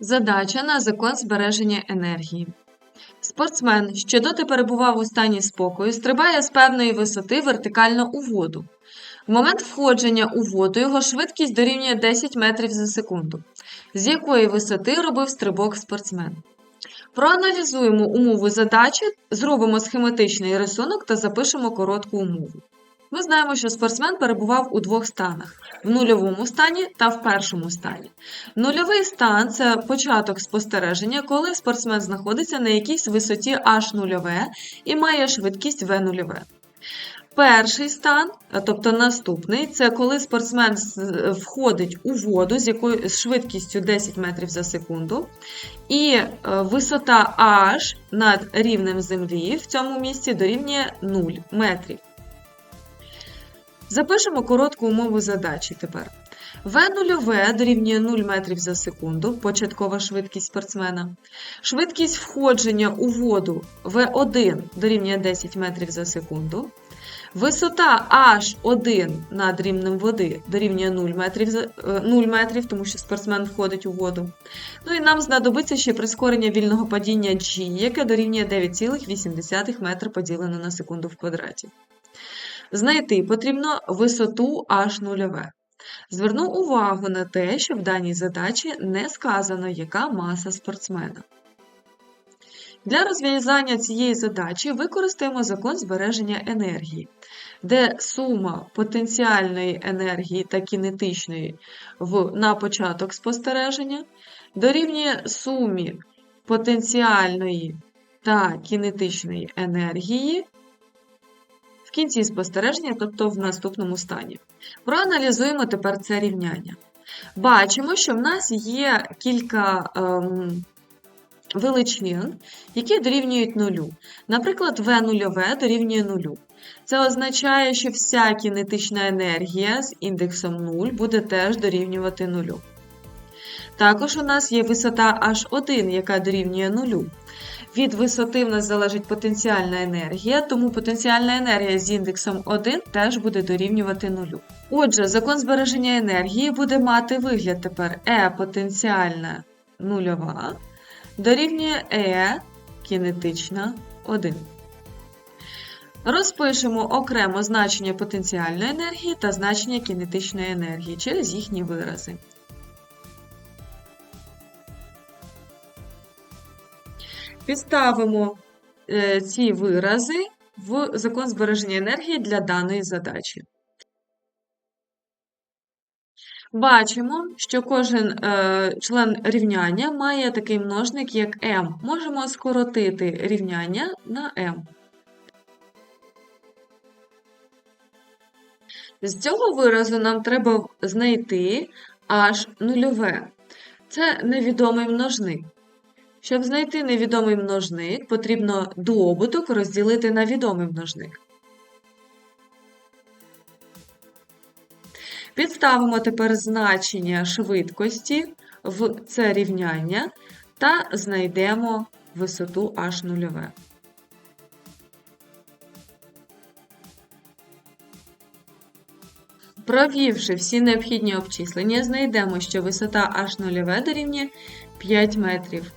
Задача на закон збереження енергії. Спортсмен, що доти перебував у стані спокою, стрибає з певної висоти вертикально у воду. В момент входження у воду його швидкість дорівнює 10 метрів за секунду. З якої висоти робив стрибок спортсмен? Проаналізуємо умову задачі, зробимо схематичний рисунок та запишемо коротку умову. Ми знаємо, що спортсмен перебував у двох станах: в нульовому стані та в першому стані. Нульовий стан це початок спостереження, коли спортсмен знаходиться на якійсь висоті h нульове і має швидкість v нульове. Перший стан, тобто наступний, це коли спортсмен входить у воду з якою з швидкістю 10 метрів за секунду, і е, висота h над рівнем землі в цьому місці дорівнює 0 метрів. Запишемо коротку умову задачі тепер. В нульове дорівнює 0 метрів за секунду, початкова швидкість спортсмена. Швидкість входження у воду В1 дорівнює 10 метрів за секунду. Висота H1 над рівнем води дорівнює 0 метрів, е, 0 метрів, тому що спортсмен входить у воду. Ну і нам знадобиться ще прискорення вільного падіння G, яке дорівнює 9,8 метра поділено на секунду в квадраті. Знайти потрібно висоту h нульове. Зверну увагу на те, що в даній задачі не сказано, яка маса спортсмена. Для розв'язання цієї задачі використаємо закон збереження енергії, де сума потенціальної енергії та кінетичної в, на початок спостереження дорівнює сумі потенціальної та кінетичної енергії кінці спостереження, тобто в наступному стані. Проаналізуємо тепер це рівняння. Бачимо, що в нас є кілька ем, величин, які дорівнюють нулю. Наприклад, В нульове дорівнює нулю. Це означає, що вся кінетична енергія з індексом 0 буде теж дорівнювати нулю. Також у нас є висота H1, яка дорівнює нулю. Від висоти в нас залежить потенціальна енергія, тому потенціальна енергія з індексом 1 теж буде дорівнювати нулю. Отже, закон збереження енергії буде мати вигляд тепер E потенціальна нульова дорівнює E кінетична 1. Розпишемо окремо значення потенціальної енергії та значення кінетичної енергії через їхні вирази. Підставимо е, ці вирази в закон збереження енергії для даної задачі. Бачимо, що кожен е, член рівняння має такий множник, як m. Можемо скоротити рівняння на m. З цього виразу нам треба знайти h нульове. Це невідомий множник. Щоб знайти невідомий множник, потрібно добуток розділити на відомий множник. Підставимо тепер значення швидкості в це рівняння та знайдемо висоту h нульове. Провівши всі необхідні обчислення, знайдемо, що висота h нульове дорівнює 5 метрів.